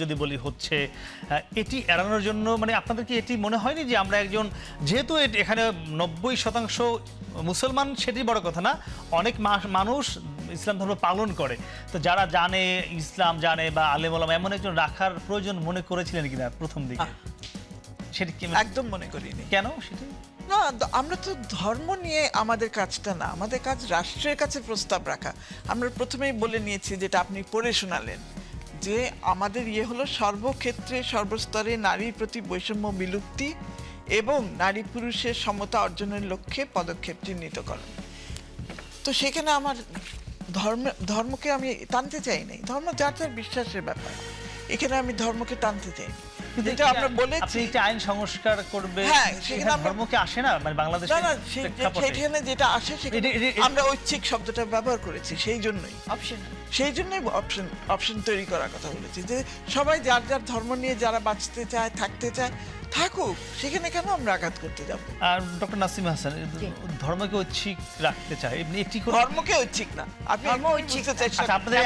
যদি বলি হচ্ছে এটি এড়ানোর জন্য মানে আপনাদের কি এটি মনে হয়নি যে আমরা একজন যেহেতু এখানে নব্বই শতাংশ মুসলমান সেটি বড় কথা না অনেক মানুষ ইসলাম ধর্ম পালন করে। তো যারা জানে ইসলাম জানে বা আলেম ওলামা এমন একজন রাখার প্রয়োজন মনে করেছিলেন কিনা প্রথম দিকে? সেটি কি একদম মনে করিনি। কেন সেটি? না আমরা তো ধর্ম নিয়ে আমাদের কাজটা না আমাদের কাজ রাষ্ট্রের কাছে প্রস্তাব রাখা। আমরা প্রথমেই বলে নিয়েছি যেটা আপনি পড়ে শোনালেন। যে আমাদের ইয়ে হলো সর্বক্ষেত্রে সর্বস্তরে নারীর প্রতি বৈষম্য বিলুপ্তি এবং নারী পুরুষের সমতা অর্জনের লক্ষ্যে পদক্ষেপ চিহ্নিতকরণ তো সেখানে আমার ধর্ম ধর্মকে আমি টানতে চাই নাই। ধর্ম যার যার বিশ্বাসের ব্যাপার। এখানে আমি ধর্মকে টানতে চাই যেটা আমরা বলেছি আইন সংস্কার করবে? হ্যাঁ, সেখানে ধর্মকে আসে না? মানে বাংলাদেশে না সেখানে যেটা আসে এটি- আমরা ঐচ্ছিক শব্দটা ব্যবহার করেছি সেই জন্যই। অপশন সেই জন্যই অপশন অপশন তৈরি করার কথা বলেছি যে সবাই যার যার ধর্ম নিয়ে যারা বাঁচতে চায় থাকতে চায় থাকুক সেখানে কেন আমরা আঘাত করতে যাব? আর ডক্টর নাসিম হাসান ধর্মকে ঐচ্ছিক রাখতে চায় এমনি একটি ধর্মকে ঐচ্ছিক না। আপনি ধর্ম ঐচ্ছিক। আচ্ছা আপনাদের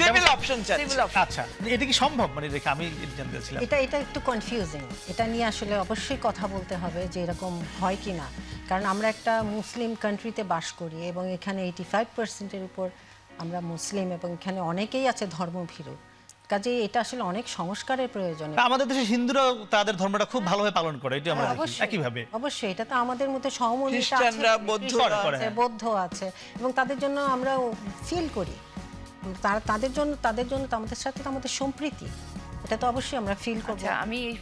সিভিল অপশন চাচ্ছি আচ্ছা এটা কি সম্ভব? মানে রেখে আমি এটা জানতে চাচ্ছিলাম। এটা এটা একটু কনফিউজিং এটা নিয়ে আসলে অবশ্যই কথা বলতে হবে যে এরকম হয় কি না কারণ আমরা একটা মুসলিম কান্ট্রিতে বাস করি এবং এখানে এইটি ফাইভ পার্সেন্টের উপর আমরা মুসলিম এবং এখানে অনেকেই আছে ধর্মভীরু। কাজে এটা আসলে অনেক সংস্কারের প্রয়োজন। আমাদের দেশে হিন্দুরাও তাদের ধর্মটা খুব ভালোভাবে পালন করে এটা আমরা একইভাবে। অবশ্যই এটা তো আমাদের মধ্যে সহমর্মিতা আছে খ্রিস্টানরা, বৌদ্ধরা আছে আছে। বৌদ্ধ আছে এবং তাদের জন্য আমরা ফিল করি। তারা তাদের জন্য তাদের জন্য তো আমাদের সাথে তো আমাদের সম্প্রীতি। এটা তো অবশ্যই আমরা ফিল করব। আচ্ছা আমি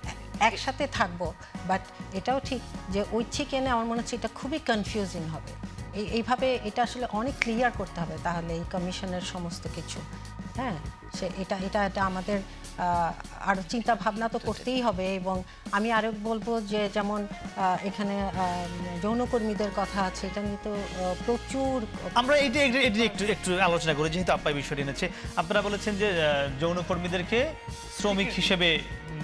একসাথে থাকব বাট এটাও ঠিক যে ঐচ্ছিক এনে আমার মনে হচ্ছে এটা খুবই কনফিউজিং হবে। এইভাবে এটা আসলে অনেক ক্লিয়ার করতে হবে তাহলে এই কমিশনের সমস্ত কিছু। হ্যাঁ? সে এটা এটা এটা আমাদের আহ, আরও চিন্তা ভাবনা তো করতেই হবে এবং আমি আরও বলব যে যেমন এখানে যৌনকর্মীদের কথা আছে এটা নিয়ে তো প্রচুর আমরা এইটা- এইটা একটু একটু আলোচনা করি যেহেতু আপা এই বিষয়টি এনেছে আপনারা বলেছেন যে যৌনকর্মীদেরকে শ্রমিক হিসেবে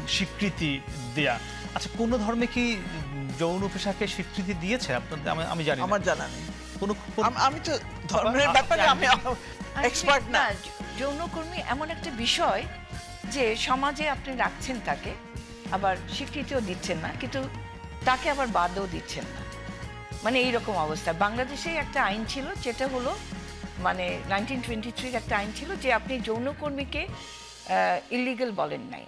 স্বীকৃতি দেয়া। আচ্ছা কোন ধর্মে কি যৌন পেশাকে স্বীকৃতি দিয়েছে? আপনাদের আমি- জানি আমার জানা নেই। কোনো আমি তো ধর্মের ব্যাপারে আমি এক্সপার্ট না। যৌনকর্মী এমন একটা বিষয় যে সমাজে আপনি রাখছেন তাকে আবার স্বীকৃতিও দিচ্ছেন না কিন্তু তাকে আবার বাদও দিচ্ছেন না। মানে এইরকম অবস্থা। বাংলাদেশে একটা আইন ছিল যেটা হলো মানে নাইনটিন টোয়েন্টি থ্রির একটা আইন ছিল যে আপনি যৌনকর্মীকে ইলিগাল বলেন নাই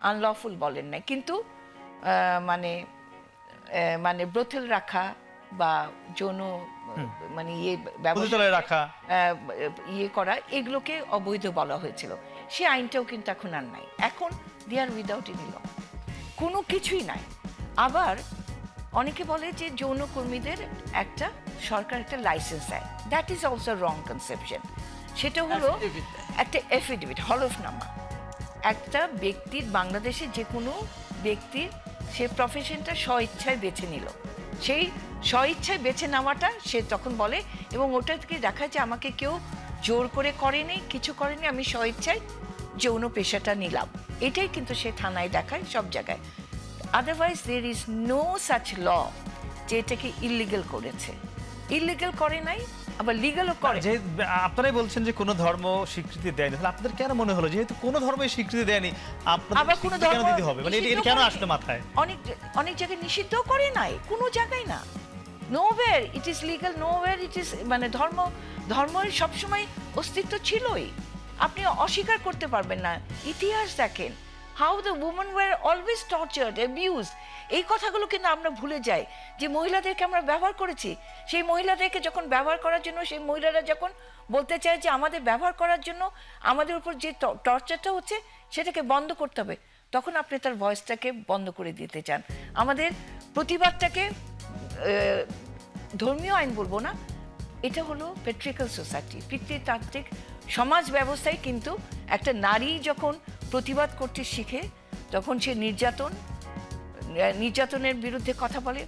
আনলফুল বলেন নাই কিন্তু মানে মানে ব্রথেল রাখা বা যৌন মানে ইয়ে রাখা। ইয়ে করা এগুলোকে অবৈধ বলা হয়েছিল। সেই আইনটাও কিন্তু এখন আর নাই। এখন দে আর উইদাউট এনি ল কোনো কিছুই নাই। আবার অনেকে বলে যে যৌনকর্মীদের একটা সরকার একটা লাইসেন্স দেয়। That is also wrong conception সেটা হলো। একটা এফিডেভিট হলফনামা। একটা ব্যক্তির বাংলাদেশে যে কোনো ব্যক্তির সে প্রফেশনটা স্বইচ্ছায় বেছে নিল। সেই স্বইচ্ছায় বেছে নেওয়াটা সে তখন বলে এবং ওটা থেকে দেখা যায় আমাকে কেউ জোর করে করেনি, কিছু করেনি, আমি স্বইচ্ছায় যৌন পেশাটা নিলাম। এটাই কিন্তু সে থানায় দেখায় সব জায়গায়। Otherwise there is no such law যে এটাকে ইলিগেল করেছে। ইলিগাল করে নাই আবার লিগালও করে। যে আপনারাই বলছেন যে কোনো ধর্ম স্বীকৃতি দেয়নি তাহলে আপনাদের কেন মনে হলো? যেহেতু কোনো ধর্মই স্বীকৃতি দেয়নি আপনাদের আবার কোনো কেন ধর্ম দিতে হবে? মানে এটা- এটা কেন। আসলো মাথায়? অনেক অনেক জায়গায় নিষিদ্ধ করে নাই কোনো জায়গায় না। Nowhere it is legal nowhere it is মানে ধর্ম ধর্মের সবসময় অস্তিত্ব ছিলই। আপনি অস্বীকার করতে পারবেন না। ইতিহাস দেখেন how the women were always tortured abuse এই কথাগুলো কিন্তু আমরা ভুলে যাই। যে মহিলাদেরকে আমরা ব্যবহার করেছি, সেই মহিলাদেরকে যখন ব্যবহার করার জন্য, সেই মহিলারা যখন বলতে চায় যে আমাদের ব্যবহার করার জন্য আমাদের উপর যে টর্চারটা হচ্ছে, সেটাকে বন্ধ করতে হবে, তখন আপনি তার ভয়েসটাকে বন্ধ করে দিতে চান। আমাদের প্রতিবাদটাকে ধর্মীয় আইন বলব না, এটা হলো পেট্রিক্যাল সোসাইটি পিতৃতান্ত্রিক সমাজ ব্যবস্থায় কিন্তু একটা নারী যখন প্রতিবাদ করতে শিখে, তখন সে নির্যাতন, নির্যাতনের বিরুদ্ধে কথা বলে,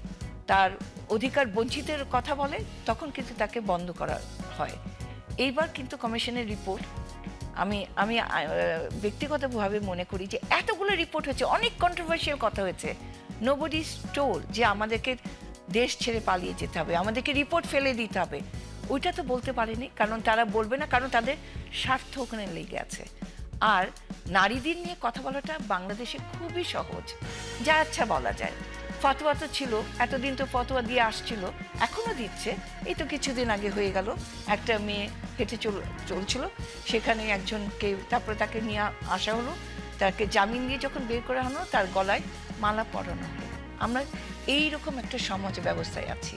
তার অধিকার বঞ্চিতের কথা বলে, তখন কিন্তু তাকে বন্ধ করা হয়। এইবার কিন্তু কমিশনের রিপোর্ট, আমি আমি ব্যক্তিগতভাবে মনে করি যে এতগুলো রিপোর্ট হয়েছে, অনেক কন্ট্রোভার্সিয়াল কথা হয়েছে। নোবডি স্টোর যে আমাদেরকে দেশ ছেড়ে পালিয়ে যেতে হবে, আমাদেরকে রিপোর্ট ফেলে দিতে হবে। ওইটা তো বলতে পারেনি, কারণ তারা বলবে না, কারণ তাদের স্বার্থ ওখানে লেগে আছে। আর নারীদের নিয়ে কথা বলাটা বাংলাদেশে খুবই সহজ। যা আচ্ছা বলা যায়। ফতোয়া তো ছিল, এতদিন তো ফতোয়া দিয়ে আসছিল, এখনও দিচ্ছে। এই তো কিছুদিন আগে হয়ে গেল। একটা মেয়ে হেঁটে চল, চলছিল, সেখানে একজনকে, তারপরে তাকে নিয়ে আসা হলো। তাকে জামিন দিয়ে যখন বের করা হলো, তার গলায় মালা পরানো হলো। আমরা এই রকম একটা সমাজ ব্যবস্থায় আছি।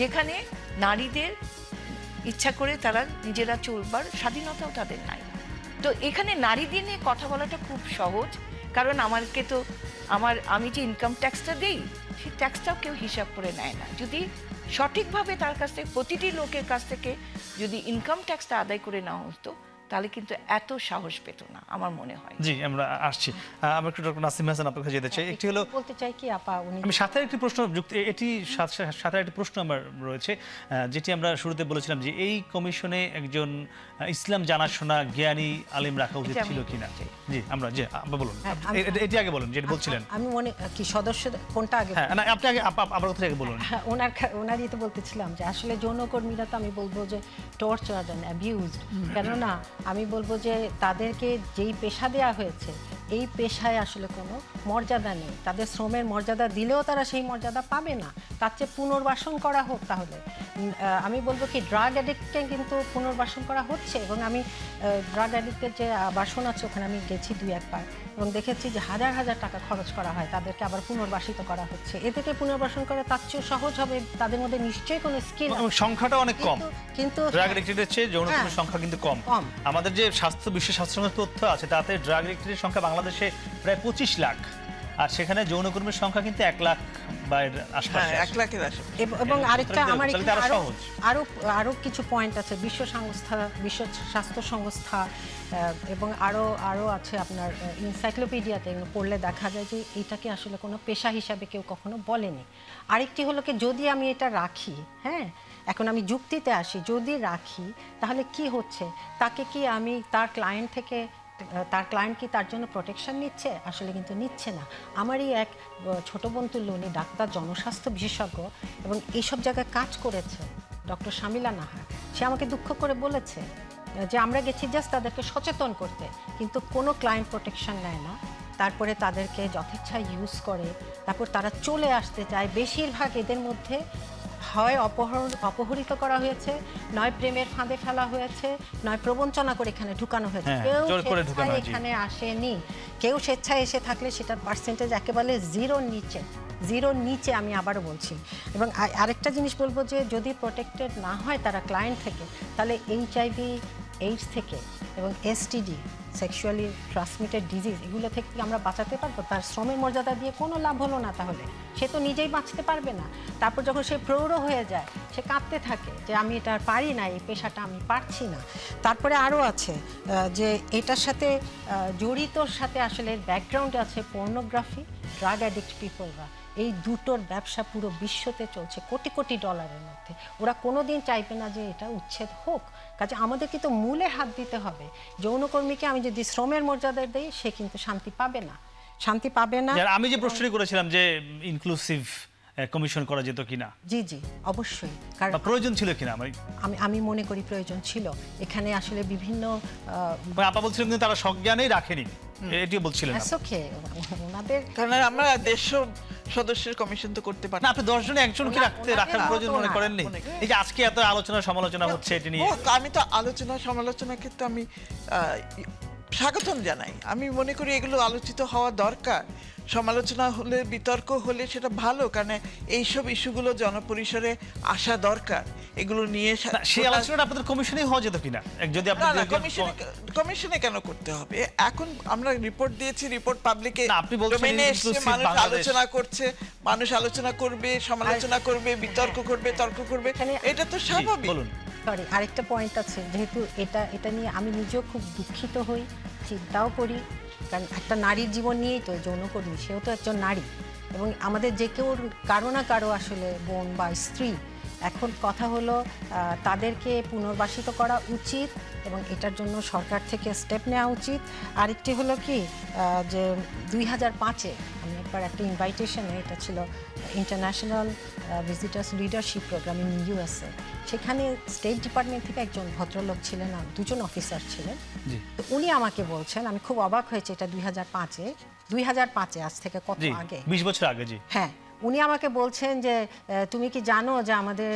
যেখানে নারীদের ইচ্ছা করে তারা নিজেরা চলবার স্বাধীনতাও তাদের নাই। তো এখানে নারীদের নিয়ে কথা বলাটা খুব সহজ, কারণ আমাকে তো আমার, আমি যে ইনকাম ট্যাক্সটা দিই সেই ট্যাক্সটাও কেউ হিসাব করে নেয় না। যদি সঠিকভাবে তার কাছ থেকে, প্রতিটি লোকের কাছ থেকে যদি ইনকাম ট্যাক্সটা আদায় করে নেওয়া হতো তাহলে কিন্তু এত সাহস পেত না আমার মনে হয়। জি আমরা আসছি। আমরা একটু ডক্টর নাসিম হাসান আপনার কাছে যেতে চাই। একটি হলো বলতে চাই কি আপা উনি আমি সাথে একটি প্রশ্ন যুক্ত এটি সাথে- একটি প্রশ্ন আমার রয়েছে যেটি আমরা শুরুতে বলেছিলাম যে এই কমিশনে একজন ইসলাম জানাশোনা জ্ঞানী আলিম রাখা উচিত ছিল কিনা। জি আমরা জি আপা বলুন। হ্যাঁ, এটি আগে বলুন যেটি বলছিলেন। আমি মনে কি সদস্য কোনটা আগে হ্যাঁ না আপনি আগে আপা আবার কথা আগে বলুন। হ্যাঁ, ওনার ওনারই তো বলতেছিলাম যে আসলে যৌনকর্মীরা তো আমি বলব যে টর্চার অ্যান্ড অ্যাবিউজড কেননা আমি বলব যে তাদেরকে যেই পেশা দেওয়া হয়েছে এই পেশায় আসলে কোনো মর্যাদা নেই। তাদের শ্রমের মর্যাদা দিলেও তারা সেই মর্যাদা পাবে না। তার চেয়ে পুনর্বাসন করা হোক তাহলে। আমি বলব কি ড্রাগ অ্যাডিক্টকে কিন্তু পুনর্বাসন করা হচ্ছে এবং আমি ড্রাগ অ্যাডিক্টের যে বাসন আছে ওখানে আমি গেছি দুই একবার এবং দেখেছি যে হাজার হাজার টাকা খরচ করা হয় তাদেরকে আবার পুনর্বাসিত করা হচ্ছে। এদেরকে পুনর্বাসন করা তার চেয়েও সহজ হবে তাদের মধ্যে নিশ্চয়ই কোনো স্কিল সংখ্যাটা অনেক কম। কিন্তু ড্রাগ চেয়ে হ্যাঁ। সংখ্যা কিন্তু কম। কম। আমাদের যে স্বাস্থ্য বিশ্ব স্বাস্থ্য সংস্থার তথ্য আছে তাতে ড্রাগ এডিক্টেডের সংখ্যা বাংলাদেশে প্রায় পঁচিশ লাখ। আর সেখানে যৌনকর্মীর সংখ্যা কিন্তু এক লাখ বা হ্যাঁ আশপাশে এক লাখের আশে এবং হ্যাঁ, আরেকটা আমার আরও আরও কিছু পয়েন্ট আছে বিশ্ব সংস্থা বিশ্ব স্বাস্থ্য সংস্থা এবং আরও আরও আছে আপনার ইনসাইক্লোপিডিয়াতে পড়লে দেখা যায় যে এটাকে আসলে কোনো পেশা হিসাবে কেউ কখনো বলেনি। আরেকটি হলো কি যদি আমি এটা রাখি হ্যাঁ এখন আমি যুক্তিতে আসি, যদি রাখি, তাহলে কি হচ্ছে? তাকে কি আমি তার ক্লায়েন্ট থেকে, তার ক্লায়েন্ট কি তার জন্য প্রোটেকশন নিচ্ছে? আসলে কিন্তু নিচ্ছে না। আমারই এক ছোট বোন তুল্য উনি ডাক্তার, জনস্বাস্থ্য বিশেষজ্ঞ এবং এইসব জায়গায় কাজ করেছে ডক্টর শামিলা নাহার। সে আমাকে দুঃখ করে বলেছে যে আমরা গেছি জাস্ট তাদেরকে সচেতন করতে, কিন্তু কোনো ক্লায়েন্ট প্রোটেকশন নেয় না। তারপরে তাদেরকে যথেচ্ছা ইউজ করে, তারপর তারা চলে আসতে চায়। বেশিরভাগ এদের মধ্যে হয় অপহরণ অপহরিত করা হয়েছে নয় প্রেমের ফাঁদে ফেলা হয়েছে নয় প্রবঞ্চনা করে এখানে ঢুকানো হয়েছে। হ্যাঁ, কেউ স্বেচ্ছায়। এখানে আসেনি। কেউ স্বেচ্ছায় এসে থাকলে সেটার পার্সেন্টেজ একেবারে জিরোর নিচে জিরোর নিচে আমি আবারও বলছি। এবং আরেকটা জিনিস বলব যে যদি প্রোটেক্টেড না হয় তারা ক্লায়েন্ট থেকে তাহলে এইচআইভি এইডস থেকে এবং এসটিডি সেক্সুয়ালি ট্রান্সমিটেড ডিজিজ এগুলো থেকে আমরা বাঁচাতে পারব? তার শ্রমের মর্যাদা দিয়ে কোনো লাভ হলো না তাহলে। সে তো নিজেই বাঁচতে পারবে না। তারপর যখন সে প্রৌঢ় হয়ে যায়, সে কাঁদতে থাকে যে আমি এটা পারি না, এই পেশাটা আমি পারছি না। তারপরে আরও আছে যে এটার সাথে জড়িতর সাথে আসলে ব্যাকগ্রাউন্ড আছে পর্নোগ্রাফি ড্রাগ অ্যাডিক্ট পিপলরা এই দুটোর ব্যবসা পুরো বিশ্বতে চলছে, কোটি কোটি ডলারের মধ্যে। ওরা কোনো দিন চাইবে না যে এটা উচ্ছেদ হোক। কাজে আমাদেরকে তো মূলে হাত দিতে হবে। যৌনকর্মীকে আমি যদি শ্রমের মর্যাদা দিই, সে কিন্তু শান্তি পাবে না। শান্তি পাবে না। আমি যে প্রশ্নটি করেছিলাম যে ইনক্লুসিভ কমিশন করা যেত কিনা? জি জি অবশ্যই। কারণ প্রয়োজন ছিল কিনা? আমি আমি মনে করি প্রয়োজন ছিল। এখানে আসলে বিভিন্ন মানে আপা বলছিলেন কিন্তু তারা সজ্ঞানেই রাখেনি। এটিও বলছিলেন ওকে ওনাদের কারণ আমরা দেড়শো সদস্যের কমিশন তো করতে পারি। না আপনি দশ জনে একজনকে রাখতে রাখার প্রয়োজন মনে করেননি? এই যে আজকে এত আলোচনা সমালোচনা হচ্ছে এটি নিয়ে। আমি তো আলোচনা সমালোচনা কিন্তু আমি আহ, স্বাগতম জানাই। আমি মনে করি এগুলো আলোচিত হওয়া দরকার। সমালোচনা হলে বিতর্ক হলে সেটা ভালো কারণ এইসব ইস্যুগুলো জনপরিসরে আসা দরকার। এগুলো নিয়ে সেই আলোচনাটা আপনাদের কমিশনেই হওয়া যেত কিনা? যদি কমিশনে কমিশনে কেন করতে হবে? এখন আমরা রিপোর্ট দিয়েছি রিপোর্ট পাবলিকে আপনি মানুষ আলোচনা করছে মানুষ আলোচনা করবে সমালোচনা করবে বিতর্ক করবে তর্ক করবে। এটা তো স্বাভাবিক। বলুন। সরি, আরেকটা পয়েন্ট আছে, যেহেতু এটা এটা নিয়ে আমি নিজেও খুব দুঃখিত হই, চিন্তাও করি, কারণ একটা নারীর জীবন নিয়েই তো যৌনকর্মী, সেও তো একজন নারী। এবং আমাদের যে কেউ, কারও না কারও আসলে বোন বা স্ত্রী, এখন কথা হলো তাদেরকে পুনর্বাসিত করা উচিত, এবং এটার জন্য সরকার থেকে স্টেপ নেওয়া উচিত। আরেকটি হলো কি যে দুই হাজার পাঁচে আমি একবার একটা ইনভাইটেশনে এটা ছিল international visitors leadership program in USA সেখানে স্টেট ডিপার্টমেন্ট থেকে একজন ভদ্রলোক ছিলেন আর দুজন অফিসার ছিলেন। তো উনি আমাকে বলছেন আমি খুব অবাক হয়েছে এটা দুই হাজার পাঁচে দুই হাজার পাঁচে আজ থেকে কত আগে? বিশ বছর আগে জি। হ্যাঁ উনি আমাকে বলছেন যে তুমি কি জানো যে আমাদের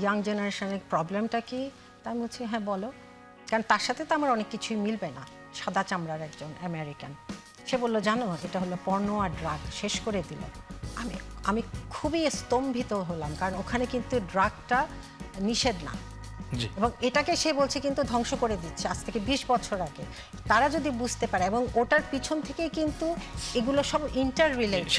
ইয়াং জেনারেশনের প্রবলেমটা কি? তা আমি বলছি হ্যাঁ বলো। কারণ তার সাথে তো আমার অনেক কিছুই মিলবে না। সাদা চামড়ার একজন আমেরিকান সে বলল জানো এটা হলো পর্ণ আর ড্রাগ শেষ করে দিল। আমি আমি খুবই স্তম্ভিত হলাম কারণ ওখানে কিন্তু ড্রাগটা নিষেধ না। এবং এটাকে সে বলছে কিন্তু ধ্বংস করে দিচ্ছে আজ থেকে বিশ বছর আগে। তারা যদি বুঝতে পারে এবং ওটার পিছন থেকেই কিন্তু এগুলো সব ইন্টার রিলেটেড